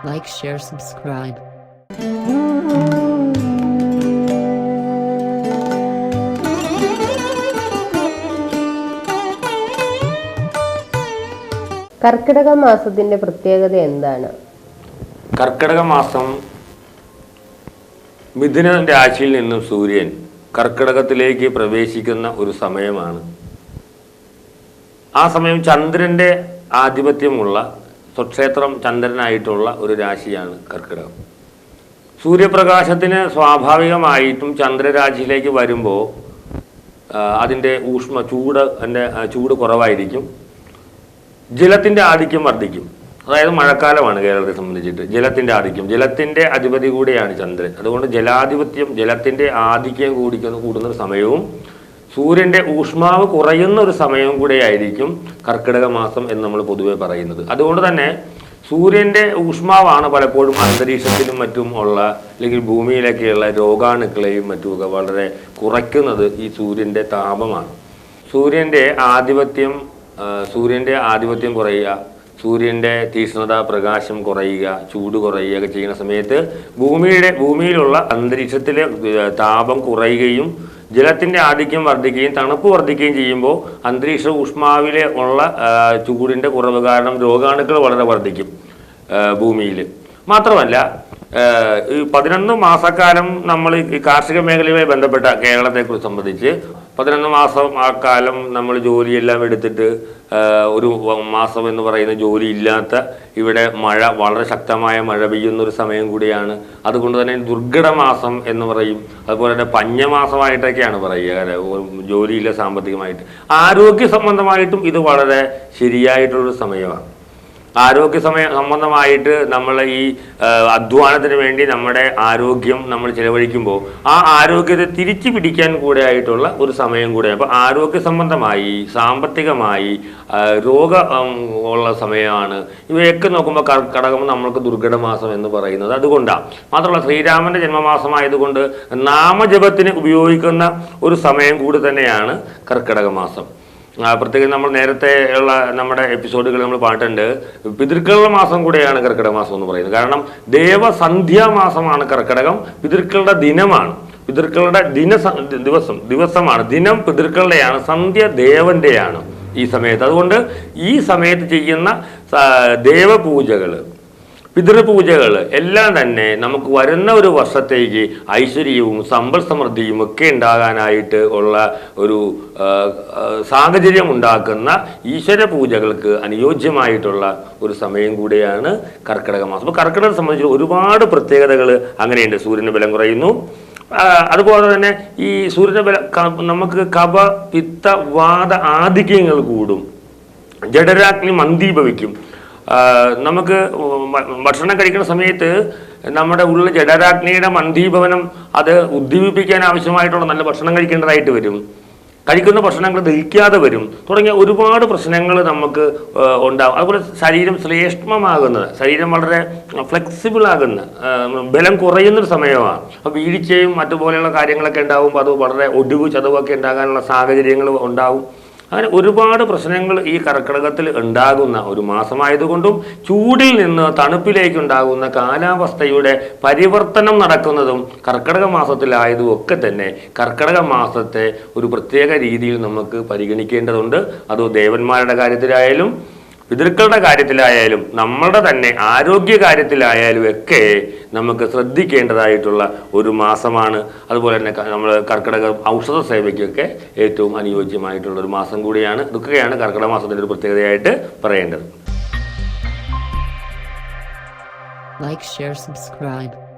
Like, share, subscribe. കർക്കിടക മാസത്തിന്റെ പ്രത്യേകത എന്താണ് കർക്കിടക മാസം മിഥുന രാശിയിൽ നിന്നും സൂര്യൻ കർക്കിടകത്തിലേക്ക് പ്രവേശിക്കുന്ന ഒരു സമയമാണ് ആ സമയം ചന്ദ്രന്റെ ആധിപത്യമുള്ള സ്വക്ഷേത്രം ചന്ദ്രനായിട്ടുള്ള ഒരു രാശിയാണ് കർക്കിടകം. സൂര്യപ്രകാശത്തിന് സ്വാഭാവികമായിട്ടും ചന്ദ്രരാശിയിലേക്ക് വരുമ്പോൾ അതിന്റെ ഊഷ്മ ചൂട് എന്റെ ചൂട് കുറവായിരിക്കും. ജലത്തിന്റെ ആധിക്യം വർദ്ധിക്കും. അതായത് മഴക്കാലമാണ് കേരളത്തെ സംബന്ധിച്ചിട്ട്. ജലത്തിന്റെ ആധിക്യം. ജലത്തിന്റെ അധിപതി കൂടിയാണ് ചന്ദ്രൻ. അതുകൊണ്ട് ജലാധിപത്യം ജലത്തിന്റെ ആധിക്യം കൂടിക്കുന്ന കൂടുന്ന സമയവും സൂര്യന്റെ ഊഷ്മാവ് കുറയുന്ന ഒരു സമയം കൂടെ ആയിരിക്കും കർക്കിടക മാസം എന്ന് നമ്മൾ പൊതുവെ പറയുന്നത്. അതുകൊണ്ട് തന്നെ സൂര്യന്റെ ഊഷ്മാവാണ് പലപ്പോഴും അന്തരീക്ഷത്തിലും മറ്റും ഉള്ള അല്ലെങ്കിൽ ഭൂമിയിലൊക്കെയുള്ള രോഗാണുക്കളെയും മറ്റുമൊക്കെ വളരെ കുറയ്ക്കുന്നത് ഈ സൂര്യന്റെ താപമാണ്. സൂര്യന്റെ ആധിപത്യം സൂര്യന്റെ ആധിപത്യം കുറയുക സൂര്യന്റെ തീഷ്ണത പ്രകാശം കുറയുക ചൂട് കുറയുക ഒക്കെ ചെയ്യുന്ന സമയത്ത് ഭൂമിയുടെ ഭൂമിയിലുള്ള അന്തരീക്ഷത്തിലെ താപം കുറയുകയും ജലത്തിന്റെ ആധിക്യം വർദ്ധിക്കുകയും തണുപ്പ് വർദ്ധിക്കുകയും ചെയ്യുമ്പോൾ അന്തരീക്ഷ ഊഷ്മാവിലെ ഉള്ള ചൂടിന്റെ കുറവ് കാരണം രോഗാണുക്കൾ വളരെ വർദ്ധിക്കും ഭൂമിയിൽ മാത്രമല്ല ഈ പതിനൊന്ന് മാസക്കാലം നമ്മൾ ഈ കാർഷിക മേഖലയുമായി ബന്ധപ്പെട്ട കേരളത്തെക്കുറിച്ച് സംബന്ധിച്ച് പതിനൊന്ന് മാസം ആ കാലം നമ്മൾ ജോലിയെല്ലാം എടുത്തിട്ട് ഒരു മാസം എന്ന് പറയുന്ന ജോലി ഇല്ലാത്ത ഇവിടെ മഴ വളരെ ശക്തമായ മഴ പെയ്യുന്ന ഒരു സമയം കൂടിയാണ്. അതുകൊണ്ട് തന്നെ ദുർഘട മാസം എന്ന് പറയും. അതുപോലെ തന്നെ പഞ്ഞമാസമായിട്ടൊക്കെയാണ് പറയുക ജോലിയില്ല സാമ്പത്തികമായിട്ട്. ആരോഗ്യ സംബന്ധമായിട്ടും ഇത് വളരെ ശരിയായിട്ടുള്ളൊരു സമയമാണ്. ആരോഗ്യ സമയ സംബന്ധമായിട്ട് നമ്മൾ ഈ അധ്വാനത്തിന് വേണ്ടി നമ്മുടെ ആരോഗ്യം നമ്മൾ ചിലവഴിക്കുമ്പോൾ ആ ആരോഗ്യത്തെ തിരിച്ചു പിടിക്കാൻ കൂടെ ആയിട്ടുള്ള ഒരു സമയം കൂടെ. അപ്പോൾ ആരോഗ്യ സംബന്ധമായി സാമ്പത്തികമായി രോഗ ഉള്ള സമയമാണ്. ഇവയൊക്കെ നോക്കുമ്പോൾ കടകം നമ്മൾക്ക് ദുർഘട മാസം എന്ന് പറയുന്നത് അതുകൊണ്ടാണ് മാത്രമല്ല ശ്രീരാമന്റെ ജന്മമാസമായതുകൊണ്ട് നാമജപത്തിന് ഉപയോഗിക്കുന്ന ഒരു സമയം കൂടി തന്നെയാണ് കർക്കിടക മാസം പ്രത്യേകിച്ച് നമ്മൾ നേരത്തെ ഉള്ള നമ്മുടെ എപ്പിസോഡുകൾ നമ്മൾ പാട്ടുണ്ട് പിതൃക്കളുടെ മാസം കൂടെയാണ് കർക്കിടക മാസം എന്ന് പറയുന്നത്. കാരണം ദേവസന്ധ്യാ മാസമാണ് കർക്കിടകം പിതൃക്കളുടെ ദിനമാണ്. പിതൃക്കളുടെ ദിന ദിവസം ദിവസമാണ്. ദിനം പിതൃക്കളുടെയാണ് സന്ധ്യ ദേവന്റെയാണ് ഈ സമയത്ത്. അതുകൊണ്ട് ഈ സമയത്ത് ചെയ്യുന്ന ദേവപൂജകൾ പിതൃപൂജകൾ എല്ലാം തന്നെ നമുക്ക് വരുന്ന ഒരു വർഷത്തേക്ക് ഐശ്വര്യവും സമ്പൽ സമൃദ്ധിയും ഒക്കെ ഉണ്ടാകാനായിട്ട് ഉള്ള ഒരു സാഹചര്യം ഉണ്ടാക്കുന്ന ഈശ്വര പൂജകൾക്ക് അനുയോജ്യമായിട്ടുള്ള ഒരു സമയം കൂടിയാണ് കർക്കിടക മാസം. അപ്പോൾ കർക്കിടകം സംബന്ധിച്ച് ഒരുപാട് പ്രത്യേകതകൾ അങ്ങനെയുണ്ട്. സൂര്യന് ബലം കുറയുന്നു. അതുപോലെ തന്നെ ഈ സൂര്യന്റെ ബലം നമുക്ക് കപ പിത്ത വാദ ആധിക്യങ്ങൾ കൂടും. ജഡരാഗ്നി മന്ദീഭവിക്കും. നമുക്ക് ഭക്ഷണം കഴിക്കുന്ന സമയത്ത് നമ്മുടെ ഉള്ളിൽ ജഡരാഗ്നിയുടെ മന്ദീഭവനം അത് ഉദ്ദീപിപ്പിക്കാൻ ആവശ്യമായിട്ടുള്ള നല്ല ഭക്ഷണം കഴിക്കേണ്ടതായിട്ട് വരും. കഴിക്കുന്ന ഭക്ഷണങ്ങൾ ദഹിക്കാതെ വരും. തുടങ്ങിയ ഒരുപാട് പ്രശ്നങ്ങൾ നമുക്ക് ഉണ്ടാകും അതുപോലെ ശരീരം ശ്രേഷ്ഠമാകുന്നത് ശരീരം വളരെ ഫ്ലെക്സിബിൾ ആകുന്ന ബലം കുറയുന്നൊരു സമയമാണ്. അപ്പോൾ വീഴ്ചയും മറ്റുപോലെയുള്ള കാര്യങ്ങളൊക്കെ ഉണ്ടാകുമ്പോൾ അത് വളരെ ഒടിവ് ചതവൊക്കെ ഉണ്ടാകാനുള്ള സാഹചര്യങ്ങൾ ഉണ്ടാവും. അങ്ങനെ ഒരുപാട് പ്രശ്നങ്ങൾ ഈ കർക്കിടകത്തിൽ ഉണ്ടാകുന്ന ഒരു മാസമായതുകൊണ്ടും ചൂടിൽ നിന്ന് തണുപ്പിലേക്ക് ഉണ്ടാകുന്ന കാലാവസ്ഥയുടെ പരിവർത്തനം നടക്കുന്നതും കർക്കിടക മാസത്തിലായതും ഒക്കെ തന്നെ കർക്കിടക മാസത്തെ ഒരു പ്രത്യേക രീതിയിൽ നമുക്ക് പരിഗണിക്കേണ്ടതുണ്ട്. അത് ദേവന്മാരുടെ കാര്യത്തിലായാലും പിതൃക്കളുടെ കാര്യത്തിലായാലും നമ്മളുടെ തന്നെ ആരോഗ്യ കാര്യത്തിലായാലും ഒക്കെ നമുക്ക് ശ്രദ്ധിക്കേണ്ടതായിട്ടുള്ള ഒരു മാസമാണ്. അതുപോലെ തന്നെ നമ്മൾ കർക്കിടക ഔഷധ സേവയ്ക്കൊക്കെ ഏറ്റവും അനുയോജ്യമായിട്ടുള്ള ഒരു മാസം കൂടിയാണ്. ഇതൊക്കെയാണ് കർക്കിടക മാസത്തിന്റെ ഒരു പ്രത്യേകതയായിട്ട് പറയേണ്ടത്. Like share subscribe.